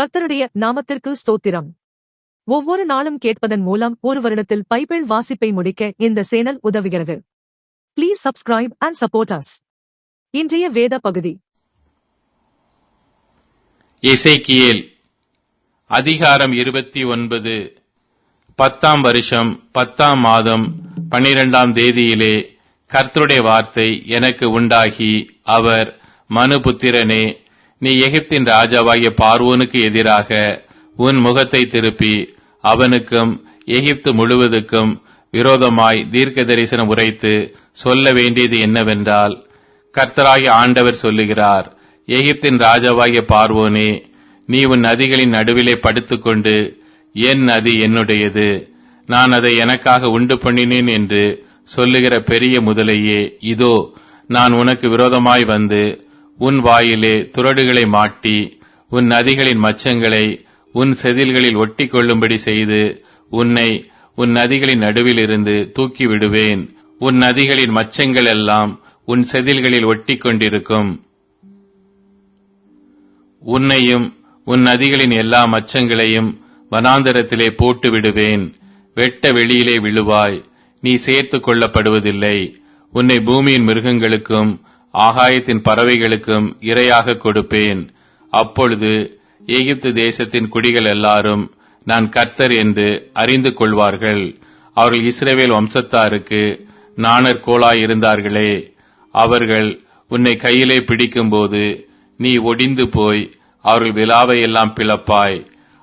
கர்த்தருடைய நாமத்திற்கு ஸ்தோத்திரம். ஒவ்வொரு நாளும் கேட்பதன் மூலம் ஒரு வருடத்தில் பைபிள் வாசிப்பை முடிக்க இந்த சேனல் உதவுகிறது. Please subscribe and support us இன்றைய வேத பகுதி. இசைக்கியல் அதிகாரம் இருபத்தி ஒன்பது பத்தாம் வருஷம் பத்தாம் மாதம் பன்னிரெண்டாம் தேதியிலே கர்த்தருடைய வார்த்தை எனக்கு உண்டாகி அவர் மனுபுத்திரனே நீ எகிப்தின் ராஜாவாகிய பார்வோனுக்கு எதிராக உன் முகத்தை திருப்பி அவனுக்கும் எகிப்து முழுவதுக்கும் விரோதமாய் தீர்க்க தரிசனம் உரைத்து சொல்ல வேண்டியது என்னவென்றால் கர்த்தராகிய ஆண்டவர் சொல்லுகிறார் எகிப்தின் ராஜாவாகிய பார்வோனே நீ உன் நதிகளின் நடுவிலே படுத்துக்கொண்டு என் நதி என்னுடையது நான் அதை எனக்காக உண்டு பண்ணினேன் என்று சொல்லுகிற பெரிய முதலையே இதோ நான் உனக்கு விரோதமாய் வந்து உன் வாயிலே துரடுகளை மாட்டி உன் நதிகளின் மச்சங்களை உன் செதில்களில் ஒட்டி கொள்ளும்படி செய்து உன்னை உன் நதிகளின் நடுவில் இருந்து தூக்கி விடுவேன் உன் நதிகளின் மச்சங்கள் எல்லாம் உன் செதில்களில் ஒட்டி கொண்டிருக்கும் உன்னையும் உன் நதிகளின் எல்லா மச்சங்களையும் வனாந்தரத்திலே போட்டு விடுவேன் வெட்ட வெளியிலே விழுவாய். நீ சேர்த்து கொள்ளப்படுவதில்லை. உன்னை பூமியின் மிருகங்களுக்கும் ஆகாயத்தின் பறவைகளுக்கும் இரையாக கொடுப்பேன். அப்பொழுது எகிப்து தேசத்தின் குடிகள் எல்லாரும் நான் கர்த்தர் என்று அறிந்து கொள்வார்கள். அவர்கள் இஸ்ரேவேல் வம்சத்தாருக்கு நாணர் கோலாய் இருந்தார்களே அவர்கள் உன்னை கையிலே பிடிக்கும்போது நீ ஒடிந்து போய் அவர்கள் விழாவை எல்லாம் பிளப்பாய்.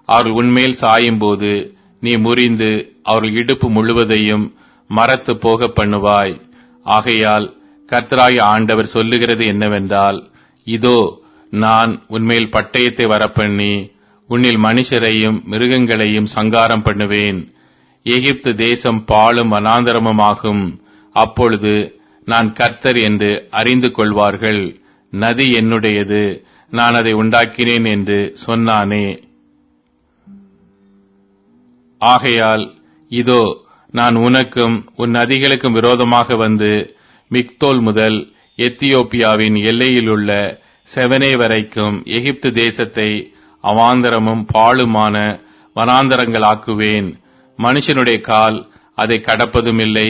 அவர்கள் உன்மேல் சாயும்போது நீ முறிந்து அவர்கள் இடுப்பு முழுவதையும் மரத்து போக பண்ணுவாய். ஆகையால் கர்த்தராய் ஆண்டவர் சொல்லுகிறது என்னவென்றால் இதோ நான் உன்மேல் பட்டயத்தை வரப்பண்ணி உன்னில் மனுஷரையும் மிருகங்களையும் சங்காரம் பண்ணுவேன். எகிப்து தேசம் பாலும் அனாந்தரமுமாகும் அப்பொழுது நான் கர்த்தர் என்று அறிந்து கொள்வார்கள். நதி என்னுடையது. நான் அதை உண்டாக்கினேன் என்று சொன்னானே. ஆகையால் இதோ நான் உனக்கும் உன் நதிகளுக்கும் விரோதமாக வந்து மிக்தோல் முதல் எத்தியோப்பியாவின் எல்லையிலுள்ள செவனே வரைக்கும் எகிப்து தேசத்தை அவாந்தரமும் பாழுமான வனாந்தரங்களாக்குவேன். மனுஷனுடைய கால் அதை கடப்பதும் இல்லை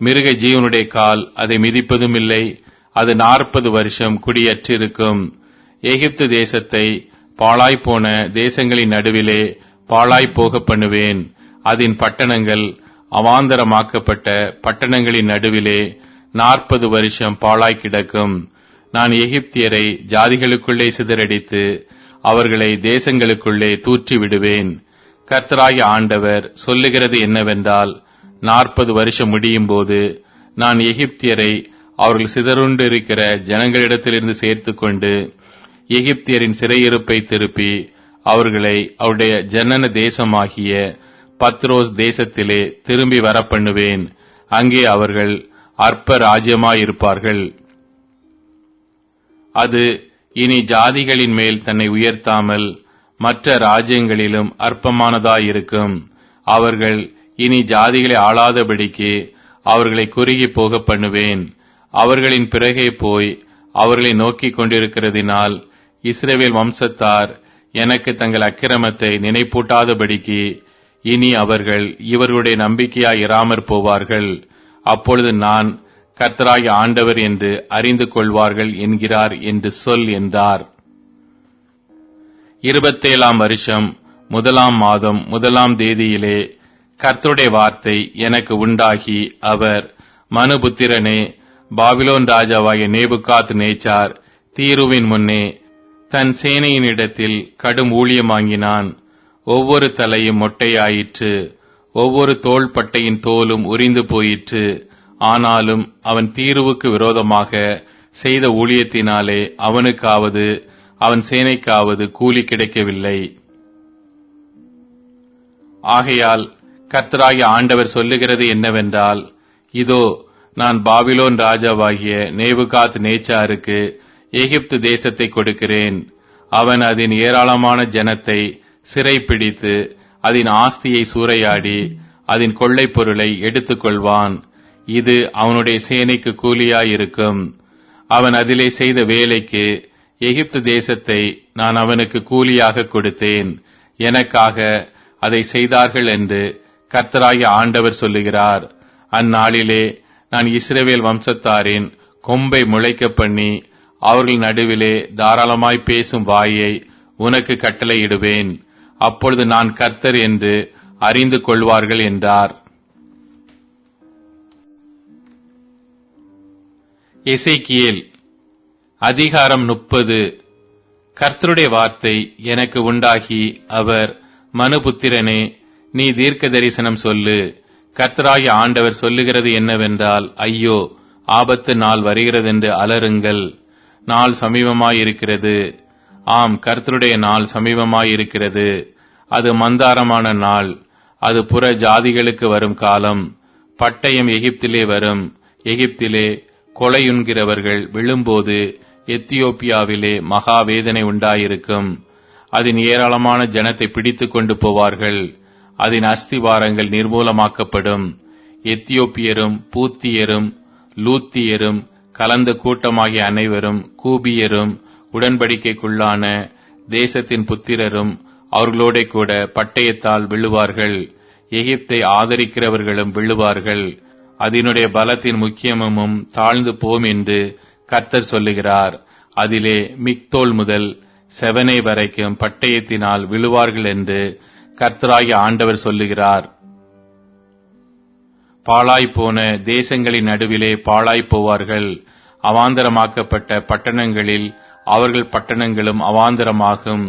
மிருக ஜீவனுடைய கால் அதை மிதிப்பதும் இல்லை அது நாற்பது வருஷம் குடியற்றிருக்கும். எகிப்து தேசத்தை பாழாய்ப்போன தேசங்களின் நடுவிலே பாழாய்ப்போக பண்ணுவேன். அதன் பட்டணங்கள் அவாந்தரமாக்கப்பட்ட பட்டணங்களின் நடுவிலே நாற்பது வருஷம் பாழாய் கிடக்கும். நான் எகிப்தியரை ஜாதிகளுக்குள்ளே சிதறடித்து அவர்களை தேசங்களுக்குள்ளே தூற்றி விடுவேன். கர்த்தராகிய ஆண்டவர் சொல்லுகிறது என்னவென்றால் நாற்பது வருஷம் முடியும் போது நான் எகிப்தியரை அவர்கள் சிதறுண்டு இருக்கிற ஜனங்களிடத்திலிருந்து சேர்த்துக்கொண்டு எகிப்தியரின் சிறையிருப்பை திருப்பி அவர்களை அவருடைய ஜனன தேசமாகிய பத்ரோஸ் தேசத்திலே திரும்பி வர பண்ணுவேன் அங்கே அவர்கள் அற்ப ராஜ்யமாயிருப்பார்கள் அது இனி ஜாதிகளின் மேல் தன்னை உயர்த்தாமல் மற்ற ராஜ்யங்களிலும் அற்பமானதாயிருக்கும். அவர்கள் இனி ஜாதிகளை ஆளாதபடிக்கு அவர்களை குறுகி போக பண்ணுவேன். அவர்களின் பிறகே போய் அவர்களை நோக்கிக் கொண்டிருக்கிறதினால் இஸ்ரேவேல் வம்சத்தார் எனக்கு தங்கள் அக்கிரமத்தை நினைப்பூட்டாதபடிக்கு இனி அவர்கள் இவர்களுடைய நம்பிக்கையாய் இராமற் போவார்கள். அப்பொழுது நான் கர்த்தராய் ஆண்டவர் என்று அறிந்து கொள்வார்கள் என்கிறார் என்று சொல் என்றார். இருபத்தேழாம் வருஷம் முதலாம் மாதம் முதலாம் தேதியிலே கர்த்தருடைய வார்த்தை எனக்கு உண்டாகி அவர் மனுபுத்திரனே பாபிலோன் ராஜாவாகிய நேபுகாத் நேச்சார் தீருவின் முன்னே தன் சேனையினிடத்தில் கடும் ஊழியம் வாங்கினான். ஒவ்வொரு தலையும் மொட்டையாயிற்று. ஒவ்வொரு தோள்பட்டையின் தோலும் உரிந்து போயிற்று. ஆனாலும் அவன் தீருவுக்கு விரோதமாக செய்த ஊழியத்தினாலே அவனுக்காவது அவன் சேனைக்காவது கூலி கிடைக்கவில்லை. ஆகையால் கர்த்தராகிய ஆண்டவர் சொல்லுகிறது என்னவென்றால் இதோ நான் பாபிலோன் ராஜாவாகிய நேபுகாத் நேச்சாருக்கு எகிப்து தேசத்தை கொடுக்கிறேன். அவன் அதன் ஏராளமான ஜனத்தை சிறைப்பிடித்து அதன் ஆஸ்தியை சூறையாடி அதன் கொள்ளைப் பொருளை எடுத்துக்கொள்வான். இது அவனுடைய சேனைக்கு கூலியாயிருக்கும். அவன் அதிலே செய்த வேலைக்கு எகிப்து தேசத்தை நான் அவனுக்கு கூலியாக கொடுத்தேன். எனக்காக அதை செய்தார்கள் என்று கர்த்தராகிய ஆண்டவர் சொல்லுகிறார். அந்நாளிலே நான் இஸ்ரேவேல் வம்சத்தாரின் கொம்பை முளைக்க பண்ணி அவர்கள் நடுவிலே தாராளமாய் பேசும் வாயை உனக்கு கட்டளையிடுவேன். அப்பொழுது நான் கர்த்தர் என்று அறிந்து கொள்வார்கள் என்றார். எசேக்கியேல் அதிகாரம் முப்பது. கர்த்தருடைய வார்த்தை எனக்கு உண்டாகி அவர் மனுபுத்திரனே நீ தீர்க்க தரிசனம் சொல்லு. கர்த்தராகிய ஆண்டவர் சொல்லுகிறது என்னவென்றால் ஐயோ ஆபத்து நாள் வருகிறதென்று அலறுங்கள். நாள் சமீபமாயிருக்கிறது. ஆம் கர்த்தருடைய நாள் சமீபமாயிருக்கிறது. அது மந்தாரமான நாள். அது புற ஜாதிகளுக்கு வரும் காலம். பட்டயம் எகிப்திலே வரும். எகிப்திலே கொலையுண்கிறவர்கள் விழும்போது எத்தியோப்பியாவிலே மகா வேதனை உண்டாயிருக்கும். அதன் ஏராளமான ஜனத்தை பிடித்துக் கொண்டு போவார்கள். அதன் அஸ்திவாரங்கள் நிர்மூலமாக்கப்படும். எத்தியோப்பியரும் பூத்தியரும் லூத்தியரும் கலந்த கூட்டமாகிய அனைவரும் கூபியரும் உடன்படிக்கைக்குள்ளான தேசத்தின் புத்திரரும் அவர்களோட கூட பட்டயத்தால் விழுவார்கள். எகிப்தை ஆதரிக்கிறவர்களும் விழுவார்கள். அதனுடைய பலத்தின் முக்கியமும் தாழ்ந்து போம் என்று கர்த்தர் சொல்லுகிறார். அதிலே மிக்தோல் முதல் செவனை வரைக்கும் பட்டயத்தினால் விழுவார்கள் என்று கர்த்தராகி ஆண்டவர் சொல்லுகிறார். பாழாய் போன தேசங்களின் நடுவிலே பாழாய் போவார்கள் அவாந்தரமாக்கப்பட்ட பட்டணங்களில் அவர்கள் பட்டணங்களும் அவாந்தரமாகும்.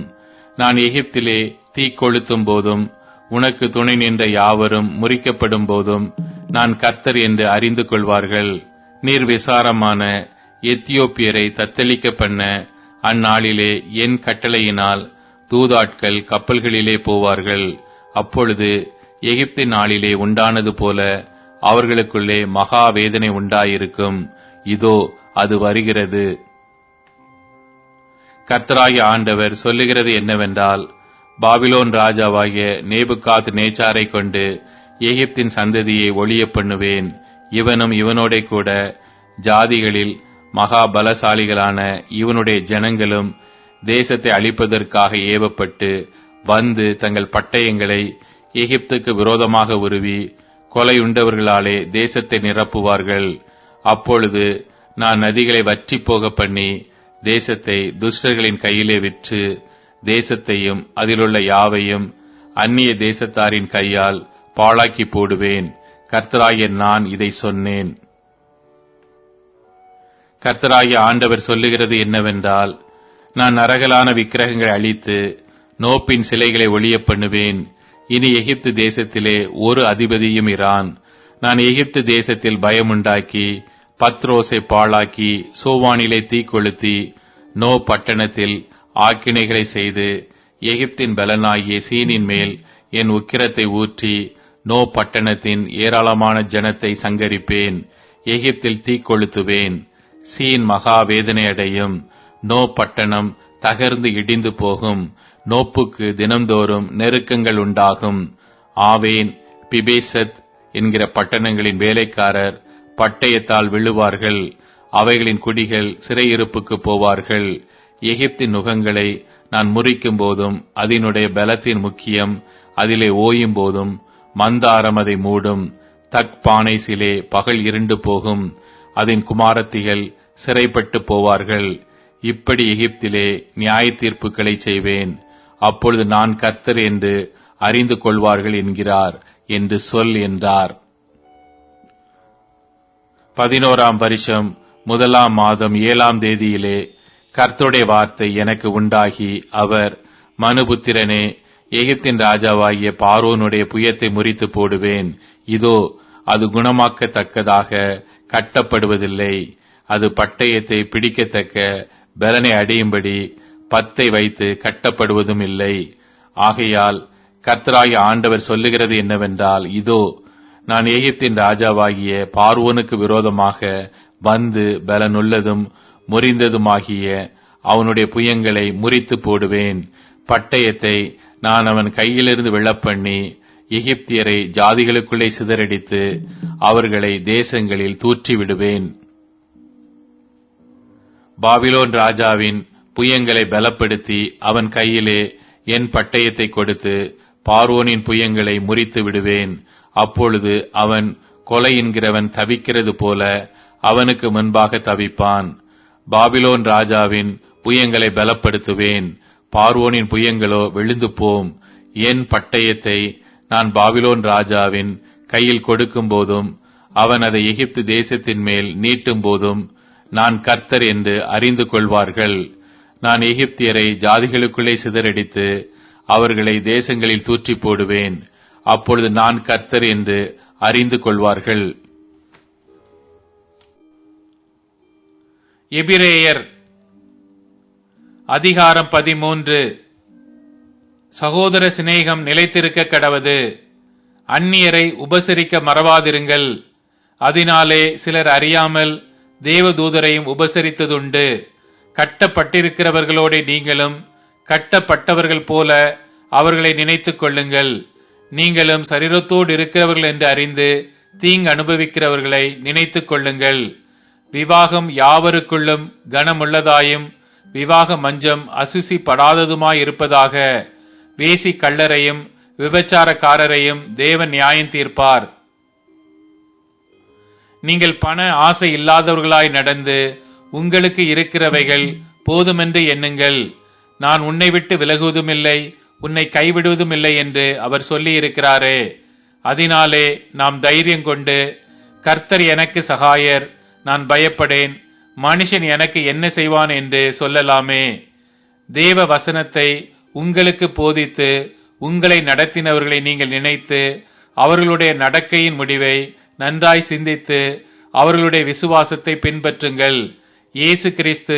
நான் எகிப்திலே தீ கொளுத்தும் போதும் உனக்கு துணை நின்ற யாவரும் முறிக்கப்படும் போதும் நான் கர்த்தர் என்று அறிந்து கொள்வார்கள். நீர் விசாரமான எத்தியோப்பியரை தத்தளிக்க பண்ண அந்நாளிலே என் கட்டளையினால் தூதாட்கள் கப்பல்களிலே போவார்கள். அப்பொழுது எகிப்தின் நாளிலே உண்டானது போல அவர்களுக்குள்ளே மகா வேதனை உண்டாயிருக்கும். இதோ அது வருகிறது. கர்த்தராகிய ஆண்டவர் சொல்லுகிறது என்னவென்றால் பாபிலோன் ராஜாவாகிய நேபுகாத் நேச்சாரை கொண்டு எகிப்தின் சந்ததியை ஒளிய பண்ணுவேன். இவனும் இவனோட கூட ஜாதிகளில் மகா பலசாலிகளான இவனுடைய ஜனங்களும் தேசத்தை அழிப்பதற்காக ஏவப்பட்டு வந்து தங்கள் பட்டயங்களை எகிப்துக்கு விரோதமாக உருவி கொலையுண்டவர்களாலே தேசத்தை நிரப்புவார்கள். அப்பொழுது நான் நதிகளை வற்றி போக பண்ணி தேசத்தை துஷ்டர்களின் கையிலே விற்று தேசத்தையும் அதிலுள்ள யாவையும் அந்நிய தேசத்தாரின் கையால் பாழாக்கி போடுவேன். கர்த்தராகிய நான் இதை சொன்னேன். கர்த்தராகிய ஆண்டவர் சொல்லுகிறது என்னவென்றால் நான் நரகலான விக்கிரகங்களை அழித்து நோப்பின் சிலைகளை ஒளிய பண்ணுவேன். இனி எகிப்து தேசத்திலே ஒரு அதிபதியும் இரான். நான் எகிப்து தேசத்தில் பயமுண்டாக்கி பத்ரோஸை பாழாக்கி சோவானிலே தீக்கொளுத்தி நோ பட்டணத்தில் ஆக்கினைகளை செய்து எகிப்தின் பலனாகிய சீனின் மேல் என் உக்கிரத்தை ஊற்றி நோ பட்டணத்தின் ஏராளமான ஜனத்தை சங்கரிப்பேன் எகிப்தில் தீக்கொளுத்துவேன். சீன் மகா வேதனையடையும் நோ பட்டணம் தகர்ந்து இடிந்து போகும். நோப்புக்கு தினந்தோறும் நெருக்கங்கள் உண்டாகும். ஆவேன் பிபேசத் என்கிற பட்டணங்களின் வேலைக்காரர் பட்டயத்தால் விழுவார்கள். அவைகளின் குடிகள் சிறையிருப்புக்கு போவார்கள். எகிப்தின் நுகங்களை நான் முறிக்கும் போதும் அதனுடைய பலத்தின் முக்கியம் அதிலே ஓயும் போதும் மந்தாரம் அதை மூடும். தக் பானை சிலே பகல் இருண்டு போகும். அதன் குமாரத்திகள் சிறைப்பட்டு போவார்கள். இப்படி எகிப்திலே நியாய தீர்ப்புகளை செய்வேன். அப்பொழுது நான் கர்த்தர் என்று அறிந்து கொள்வார்கள் என்கிறார் என்று சொல் என்றார். பதினோராம் வருஷம் முதலாம் மாதம் ஏழாம் தேதியிலே கர்த்தருடைய வார்த்தை எனக்கு உண்டாகி அவர் மனுபுத்திரனே எகிப்தின் ராஜாவாகிய பார்வோனுடைய புயத்தை முறித்து போடுவேன். இதோ அது குணமாக்கத்தக்கதாக கட்டப்படுவதில்லை. அது பட்டயத்தை பிடிக்கத்தக்க பலனை அடையும்படி பத்தை வைத்து கட்டப்படுவதும் இல்லை. ஆகையால் கர்த்தராகிய ஆண்டவர் சொல்லுகிறது என்னவென்றால் இதோ நான் எகிப்தின் ராஜாவாகிய பார்வோனுக்கு விரோதமாக வந்து பலனுள்ளதும் முறிந்ததுமாகிய அவனுடைய புயங்களை முறித்து போடுவேன். பட்டயத்தை நான் அவன் கையிலிருந்து வெள்ளப்பண்ணி எகிப்தியரை ஜாதிகளுக்குள்ளே சிதறடித்து அவர்களை தேசங்களில் தூற்றி விடுவேன் பாபிலோன் ராஜாவின் புயங்களை பலப்படுத்தி அவன் கையிலே என் பட்டயத்தை கொடுத்து பார்வோனின் புயங்களை முறித்து விடுவேன் அப்பொழுது அவன் கொலை என்கிறவன் தவிக்கிறது போல அவனுக்கு முன்பாக தவிப்பான். பாபிலோன் ராஜாவின் புயங்களை பலப்படுத்துவேன். பார்வோனின் புயங்களோ விழுந்து போம். என் பட்டயத்தை நான் பாபிலோன் ராஜாவின் கையில் கொடுக்கும் போதும் அவன் அதை எகிப்து தேசத்தின் மேல் நீட்டும் போதும் நான் கர்த்தர் என்று அறிந்து கொள்வார்கள். நான் எகிப்தியரை ஜாதிகளுக்குள்ளே சிதறடித்து அவர்களை தேசங்களில் தூற்றி போடுவேன். அப்பொழுது நான் கர்த்தர் என்று அறிந்து கொள்வார்கள். எபிரேயர் அதிகாரம் பதிமூன்று. சகோதர சிநேகம் நிலைத்திருக்க கடவது. அந்நியரை உபசரிக்க மறவாதிருங்கள். அதனாலே சிலர் அறியாமல் தேவதூதரையும் உபசரித்ததுண்டு. கட்டப்பட்டிருக்கிறவர்களோட நீங்களும் கட்டப்பட்டவர்கள் போல அவர்களை நினைத்துக் கொள்ளுங்கள். நீங்களும் சரீரத்தோடு இருக்கிறவர்கள் என்று அறிந்து தீங்கு அனுபவிக்கிறவர்களை நினைத்துக் கொள்ளுங்கள். விவாகம் யாவருக்குள்ளும் கனமுள்ளதாயும் விவாக மஞ்சம் அசுசி படாததுமாய் இருப்பதாக வேசி கள்ளரையும் விபச்சாரக்காரரையும் தேவன் நியாயம் தீர்ப்பார். நீங்கள் பண ஆசை இல்லாதவர்களாய் நடந்து உங்களுக்கு இருக்கிறவைகள் போதுமென்று எண்ணுங்கள். நான் உன்னை விட்டு விலகுவதுமில்லை உன்னை கைவிடுவதும் இல்லை என்று அவர் சொல்லியிருக்கிறாரே. அதனாலே நாம் தைரியம் கொண்டு கர்த்தர் எனக்கு சகாயர் நான் பயப்படேன் மனுஷன் எனக்கு என்ன செய்வான் என்று சொல்லலாமே. தேவ வசனத்தை உங்களுக்கு போதித்து உங்களை நடத்தினவர்களை நீங்கள் நினைத்து அவர்களுடைய நடக்கையின் முடிவை நன்றாய் சிந்தித்து அவர்களுடைய விசுவாசத்தை பின்பற்றுங்கள். இயேசு கிறிஸ்து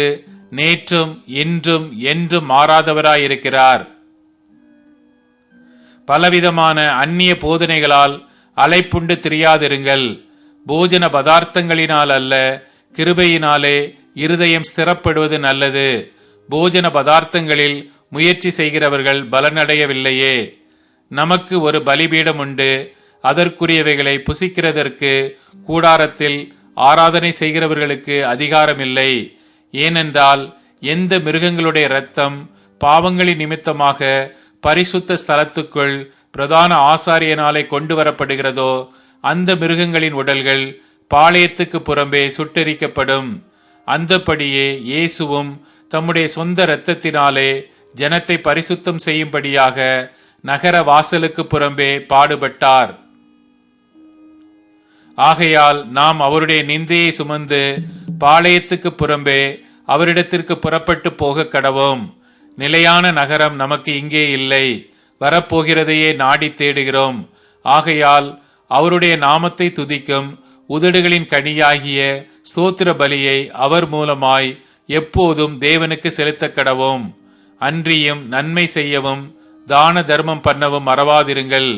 நேற்றும் இன்றும் என்றும் மாறாதவராயிருக்கிறார். பலவிதமான அந்நிய போதனைகளால் அலைப்புண்டு திரியாதிருங்கள். போஜன பதார்த்தங்களினால் அல்ல கிருபையினாலே இருதயம் ஸ்திரப்படுவது நல்லது. போஜன பதார்த்தங்களில் முயற்சி செய்கிறவர்கள் பலனடையவில்லையே. நமக்கு ஒரு பலிபீடம் உண்டு. அதற்குரியவைகளை புசிக்கிறதற்கு கூடாரத்தில் ஆராதனை செய்கிறவர்களுக்கு அதிகாரமில்லை. ஏனென்றால் எந்த மிருகங்களுடைய இரத்தம் பாவங்களின் நிமித்தமாக பரிசுத்த ஸ்தலத்துக்குள் பிரதான ஆசாரியனாலே கொண்டு வரப்படுகிறதோ அந்த மிருகங்களின் உடல்கள் பாளையத்துக்கு புறம்பே சுட்டெரிக்கப்படும். அந்தபடியே இயேசுவும் தம்முடைய சொந்த இரத்தத்தினாலே ஜனத்தை பரிசுத்தம் செய்யும்படியாக நகர வாசலுக்கு புறம்பே பாடுபட்டார். ஆகையால் நாம் அவருடைய நிந்தையை சுமந்து பாளையத்துக்கு புறம்பே அவரிடத்திற்கு புறப்பட்டு போக கடவோம் நிலையான நகரம் நமக்கு இங்கே இல்லை. வரப்போகிறதையே நாடி தேடுகிறோம். ஆகையால் அவருடைய நாமத்தை துதிக்கும் உதடுகளின் கனியாகிய சோத்திர பலியை அவர் மூலமாய் எப்போதும் தேவனுக்கு செலுத்த கடவோம் அன்றியும் நன்மை செய்யவும் தான தர்மம் பண்ணவும் மறவாதிருங்கள்.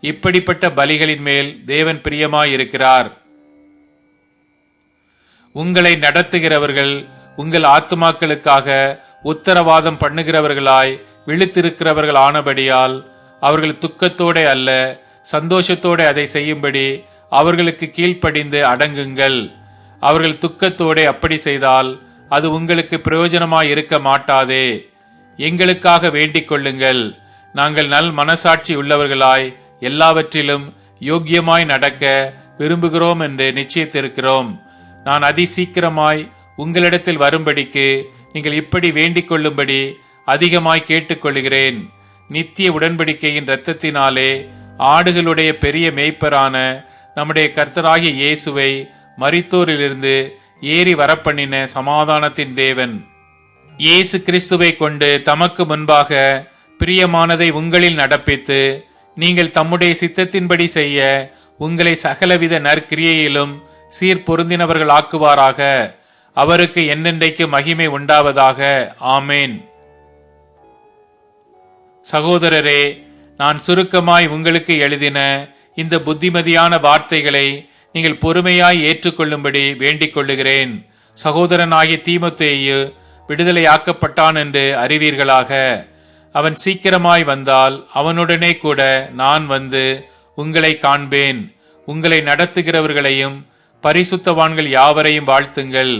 இப்படிப்பட்ட பலிகளின் மேல் தேவன் பிரியமாயிருக்கிறார். உங்களை நடத்துகிறவர்கள் உங்கள் ஆத்துமாக்களுக்காக உத்தரவாதம் பண்ணுகிறவர்களாய் விழித்திருக்கிறவர்கள் ஆனபடியால் அவர்கள் துக்கத்தோட அல்ல சந்தோஷத்தோட அதை செய்யும்படி அவர்களுக்கு கீழ்ப்படிந்து அடங்குங்கள். அவர்கள் துக்கத்தோட அப்படி செய்தால் அது உங்களுக்கு பிரயோஜனமாய் இருக்க மாட்டாதே. எங்களுக்காக வேண்டிக் கொள்ளுங்கள். நாங்கள் நல் மனசாட்சி உள்ளவர்களாய் எல்லாவற்றிலும் யோக்கியமாய் நடக்க விரும்புகிறோம் என்று நிச்சயித்திருக்கிறோம். நான் அதி சீக்கிரமாய் உங்களிடத்தில் வரும்படிக்கு நீங்கள் இப்படி வேண்டிக் கொள்ளும்படி அதிகமாய் கேட்டுக்கொள்கிறேன் நித்திய உடன்படிக்கையின் இரத்தத்தினாலே ஆடுகளுடைய பெரிய மேய்ப்பரான நம்முடைய கர்த்தராகிய இயேசுவை மரித்தோரிலிருந்து ஏறி வரப்பண்ணின சமாதானத்தின் தேவன். இயேசு கிறிஸ்துவை கொண்டு தமக்கு முன்பாக பிரியமானதை உங்களில் நடப்பித்து நீங்கள் தம்முடைய சித்தத்தின்படி செய்ய உங்களை சகலவித நற்கிரியையிலும் சீர்பொருந்தினவர்கள் ஆக்குவாராக அவருக்கு என்னென்றைக்கு மகிமை உண்டாவதாக? ஆமேன். சகோதரரே நான் சுருக்கமாய் உங்களுக்கு எழுதின இந்த புத்திமதியான வார்த்தைகளை நீங்கள் பொறுமையாய் ஏற்றுக்கொள்ளும்படி வேண்டிக் கொள்ளுகிறேன். சகோதரனாகிய தீமத்தேயு விடுதலையாக்கப்பட்டான் என்று அறிவீர்களாக. அவன் சீக்கிரமாய் வந்தால் அவனுடனே கூட நான் வந்து உங்களை காண்பேன். உங்களை நடத்துகிறவர்களையும் பரிசுத்தவான்கள் யாவரையும் வாழ்த்துங்கள்.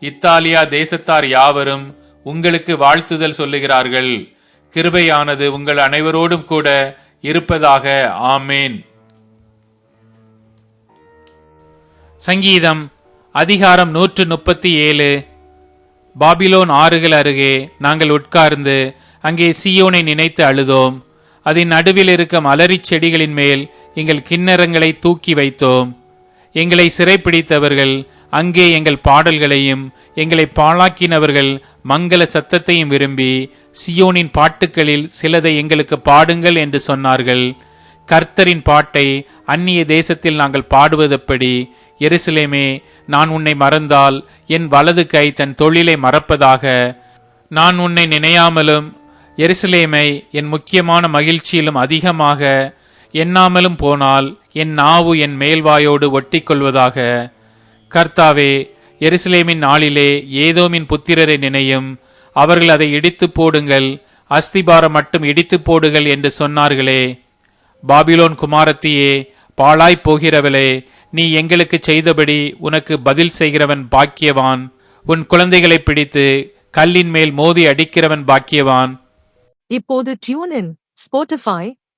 இத்தாலியா தேசத்தார் யாவரும் உங்களுக்கு வாழ்த்துதல் சொல்லுகிறார்கள். கிருபையானது உங்கள் அனைவரோடும் கூட இருப்பதாக. ஆமேன். சங்கீதம் அதிகாரம் நூற்று முப்பத்தி ஏழு. பாபிலோன் ஆறுகள் அருகே நாங்கள் உட்கார்ந்து அங்கே சீயோனை நினைத்து அழுதோம். அதன் நடுவில் இருக்கும் அலரிச் செடிகளின் மேல் எங்கள் கிண்ணறங்களை தூக்கி வைத்தோம். எங்களை சிறைப்பிடித்தவர்கள் அங்கே எங்கள் பாடல்களையும் எங்களை பாழாக்கினவர்கள் மங்கள சத்தத்தையும் விரும்பி சியோனின் பாட்டுகளில் சிலதை எங்களுக்கு பாடுங்கள் என்று சொன்னார்கள். கர்த்தரின் பாட்டை அந்நிய தேசத்தில் நாங்கள் பாடுவதப்படி எருசலேமே நான் உன்னை மறந்தால் என் வலது கை தன் தொழிலை மறப்பதாக நான் உன்னை நினையாமலும் எருசலேமை என் முக்கியமான மகிழ்ச்சியிலும் அதிகமாக எண்ணாமலும் போனால் என் நாவு என் மேல்வாயோடு ஒட்டிக்கொள்வதாக கர்த்தாவே எருசலேமின் நாளிலே ஏதோமின் புத்திரரை நினையும் அவர்கள் அதை இடித்து போடுங்கள் அஸ்திபாரம் மட்டும் இடித்து போடுங்கள் என்று சொன்னார்களே. பாபிலோன் குமாரத்தியே பாழாய்ப் போகிறவளே நீ எங்களுக்கு செய்தபடி உனக்கு பதில் செய்கிறவன் பாக்கியவான். உன் குழந்தைகளை பிடித்து கல்லின் மேல் மோதி அடிக்கிறவன் பாக்கியவான். இப்போது tune in Spotify